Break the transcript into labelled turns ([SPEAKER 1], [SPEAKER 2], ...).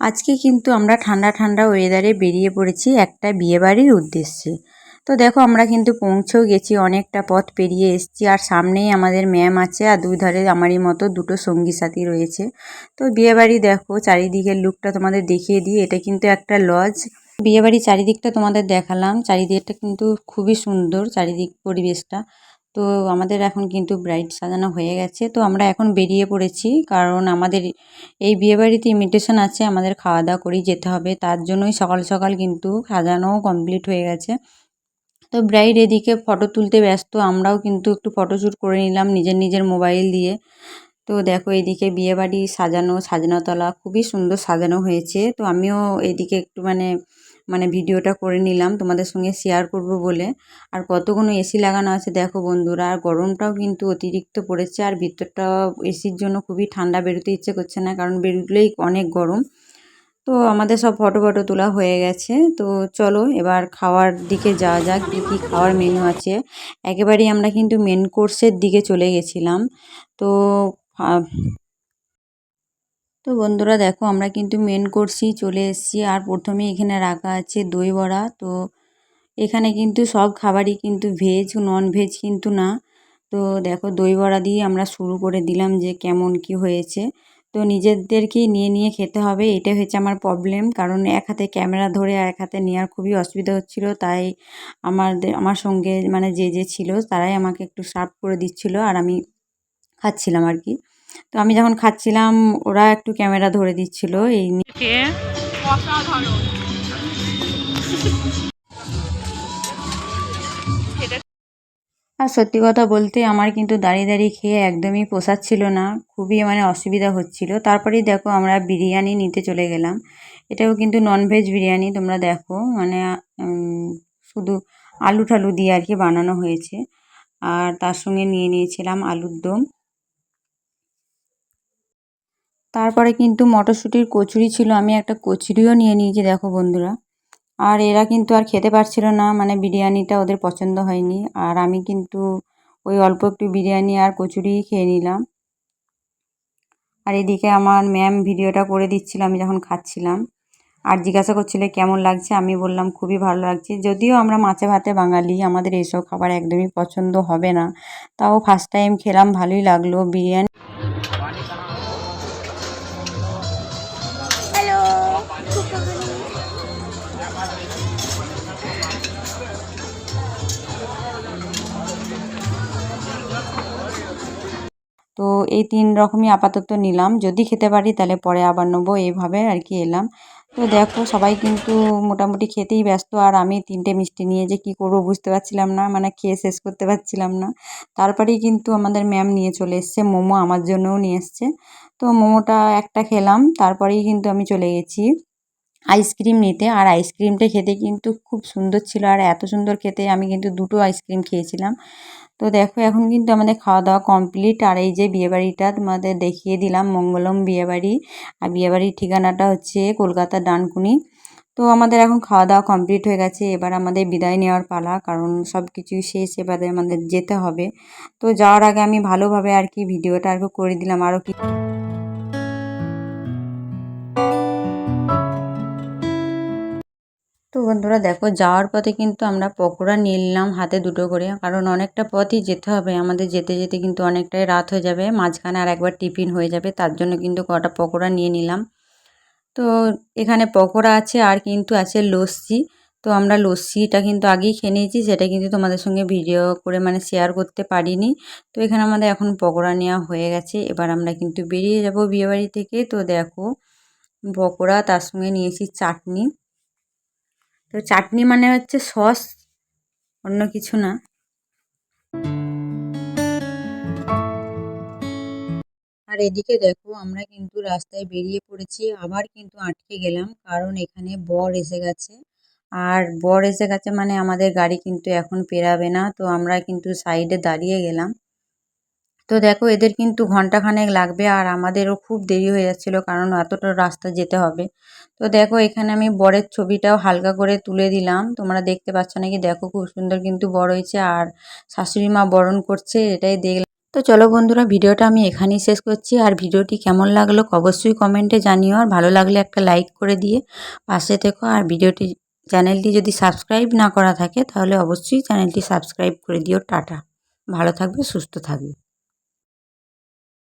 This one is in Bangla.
[SPEAKER 1] আজকে কিন্তু আমরা ঠান্ডা ঠান্ডা ওয়েদারে বেরিয়ে পড়েছি একটা বিয়েবাড়ির উদ্দেশ্যে। তো দেখো আমরা কিন্তু পৌঁছেও গেছি, অনেকটা পথ পেরিয়ে এসেছি। আর সামনেই আমাদের ম্যাম আছে আর দুই ধারে আমারই মতো দুটো সঙ্গী সাথী রয়েছে। তো বিয়েবাড়ি দেখো, চারিদিকের লুকটা তোমাদের দেখিয়ে দিই। এটা কিন্তু একটা লজ বিয়েবাড়ির চারিদিকটা তোমাদের দেখালাম। চারিদিকটা কিন্তু খুবই সুন্দর চারিদিক পরিবেশটা। তো আমাদের এখন কিন্তু ব্রাইড সাজানো হয়ে গেছে। তো আমরা এখন বেরিয়ে পড়েছি, কারণ আমাদের এই বিয়েবাড়িতে ইমিটেশন আছে, আমাদের খাওয়া দাওয়া করেই যেতে হবে। তার জন্যই সকাল সকাল কিন্তু সাজানোও কমপ্লিট হয়ে গেছে। তো ব্রাইড এদিকে ফটো তুলতে ব্যস্ত, আমরাও কিন্তু একটু ফটোশ্যুট করে নিলাম নিজের নিজের মোবাইল দিয়ে। তো দেখো এদিকে বিয়েবাড়ি সাজানো, সাজানোতলা খুবই সুন্দর সাজানো হয়েছে। তো আমিও এদিকে একটু মানে মানে ভিডিওটা করে নিলাম তোমাদের সঙ্গে শেয়ার করব বলে। আর কতগুলো এসি লাগানো আছে দেখো বন্ধুরা, আর গরমটাও কিন্তু অতিরিক্ত পড়েছে, আর ভিতরটা এসির জন্য খুবই ঠান্ডা, বেরোতে ইচ্ছে করছে না, কারণ বেরোলেই অনেক গরম। তো আমাদের সব ফটো ফটো তোলা হয়ে গেছে, তো চলো এবার খাওয়ার দিকে যাওয়া যাক, কী কী খাওয়ার মেনু আছে। একেবারেই আমরা কিন্তু মেন কোর্সের দিকে চলে গেছিলাম। তো তো বন্ধুরা দেখো আমরা কিন্তু মেন কোর্সেই চলে এসেছি। আর প্রথমে এখানে রাখা আছে দই বড়া। তো এখানে কিন্তু সব খাবারই কিন্তু ভেজ নন ভেজ কিন্তু না। তো দেখো দই বড়া দিয়ে আমরা শুরু করে দিলাম যে কেমন কি হয়েছে। তো নিজেদেরকেই নিয়ে নিয়ে খেতে হবে এটা হচ্ছে আমার প্রবলেম কারণ এক হাতে ক্যামেরা ধরে আর এক হাতে নেওয়ার খুবই অসুবিধা হচ্ছিল। তাই আমাদের, আমার সঙ্গে মানে যে যে ছিল, তারাই আমাকে একটু সার্ভ করে দিচ্ছিল। আর আমি খাচ্ছিলাম আর কি। তো আমি যখন খাচ্ছিলাম ওরা একটু ক্যামেরা ধরে দিচ্ছিল এই আর সত্যি কথা বলতে আমার কিন্তু দাঁড়িয়ে দাঁড়িয়ে খেয়ে একদমই পোষাচ্ছিল না খুবই মানে অসুবিধা হচ্ছিল। তারপরেই দেখো আমরা বিরিয়ানি নিতে চলে গেলাম। এটাও কিন্তু ননভেজ বিরিয়ানি তোমরা দেখো মানে শুধু আলু ঠালু দিয়ে আর কি বানানো হয়েছে। আর তার সঙ্গে নিয়ে নিয়েছিলাম আলুর দম। তারপরে কিন্তু মটরশুঁটির কচুরি ছিল, আমি একটা কচুরিও নিয়ে নিয়েছি, দেখো বন্ধুরা। আর এরা কিন্তু আর খেতে পারছিল না মানে বিরিয়ানিটা ওদের পছন্দ হয়নি। আর আমি কিন্তু ওই অল্প একটু বিরিয়ানি আর কচুরিই খেয়ে নিলাম। আর এদিকে আমার ম্যাম ভিডিওটা করে দিচ্ছিল, আমি যখন খাচ্ছিলাম। আর জিজ্ঞাসা করছিল, কেমন লাগছে? আমি বললাম, খুবই ভালো লাগছে। যদিও আমরা মাছে ভাতে বাঙালি, আমাদের এইসব খাবার একদমই পছন্দ হবে না। তাও ফার্স্ট টাইম খেলাম, ভালোই লাগল। বিরিয়ানি তো এই তিন রকমই আপাতত নিলাম। যদি খেতে পারি তাহলে পরে আবার নেব, এইভাবে আর কি এলাম। তো দেখো, সবাই কিন্তু মোটামুটি খেতেই ব্যস্ত। আর আমি তিনটে মিষ্টি নিয়ে যে কী করব বুঝতে পারছিলাম না মানে খেয়ে শেষ করতে পারছিলাম না। তারপরেই কিন্তু আমাদের ম্যাম নিয়ে চলে এসছে, মোমো আমার জন্যও নিয়ে এসছে। তো মোমোটা একটা খেলাম, তারপরেই কিন্তু আমি চলে গেছি আইসক্রিম নিতে। আর আইসক্রিমটা খেতে কিন্তু খুব সুন্দর ছিল। আর এত সুন্দর খেতে আমি কিন্তু দুটো আইসক্রিম খেয়েছিলাম। তো দেখো, এখন কিন্তু আমাদের খাওয়া দাওয়া কমপ্লিট আর এই যে বিয়েবাড়িটা তোমাদের দেখিয়ে দিলাম, মঙ্গলম বিয়েবাড়ি। আর বিয়েবাড়ির ঠিকানাটা হচ্ছে কলকাতার ডানকুনি। তো আমাদের এখন খাওয়া দাওয়া কমপ্লিট হয়ে গেছে, এবার আমাদের বিদায় নেওয়ার পালা, কারণ সব কিছুই শেষ, এবারে আমাদের যেতে হবে। তো যাওয়ার আগে আমি ভালোভাবে আর কি ভিডিওটা আর করে দিলাম আরও কি বন্ধুরা, দেখো, যাওয়ার পথে কিন্তু আমরা পকোড়া নিলাম হাতে দুটো করে, কারণ অনেকটা পথই যেতে হবে। আমাদের যেতে যেতে কিন্তু অনেকটাই রাত হয়ে যাবে, মাঝখানে আর একবার টিফিন হয়ে যাবে, তার জন্য কিন্তু কটা পকোড়া নিয়ে নিলাম। তো এখানে পকোড়া আছে, আর কিন্তু আছে লস্যি। তো আমরা লস্যিটা কিন্তু আগেই খেয়ে নিয়েছি, সেটা কিন্তু তোমাদের সঙ্গে ভিডিও করে মানে শেয়ার করতে পারিনি। তো এখানে আমাদের এখন পকোড়া নেওয়া হয়ে গেছে, এবার আমরা কিন্তু বেরিয়ে যাব বিয়েবাড়ি থেকে। তো দেখো, পকোড়া তার সঙ্গে নিয়েছি চাটনি। তো চাটনি মানে হচ্ছে সস, অন্য কিছু না। আর এদিকে দেখো, আমরা কিন্তু রাস্তায় বেরিয়ে পড়েছি, আবার কিন্তু আটকে গেলাম, কারণ এখানে বর এসে গেছে। আর বর এসে গেছে মানে আমাদের গাড়ি কিন্তু এখন পেরাবে না, তো আমরা কিন্তু সাইডে দাঁড়িয়ে গেলাম। তো দেখো, এদের কিন্তু ঘন্টাখানেক লাগবে আর আমাদেরও খুব দেরি হয়ে যাচ্ছিল কারণ এতটা রাস্তা যেতে হবে। তো দেখো, এখানে আমি বরের ছবিটাও হালকা করে তুলে দিলাম। তোমরা দেখতে পাচ্ছ নাকি? দেখো, খুব সুন্দর কিন্তু বড় হয়েছে আর শাশুড়ি মা বরণ করছে, এটাই দেখলাম। তো চলো বন্ধুরা, ভিডিওটা আমি এখানেই শেষ করছি। আর ভিডিওটি কেমন লাগল অবশ্যই কমেন্টে জানিও। আর ভালো লাগলে একটা লাইক করে দিয়ে পাশে থেকো। আর ভিডিওটি, চ্যানেলটি যদি সাবস্ক্রাইব না করা থাকে, তাহলে অবশ্যই চ্যানেলটি সাবস্ক্রাইব করে দিও। টাটা। ভালো থাকবে, সুস্থ থাকবে।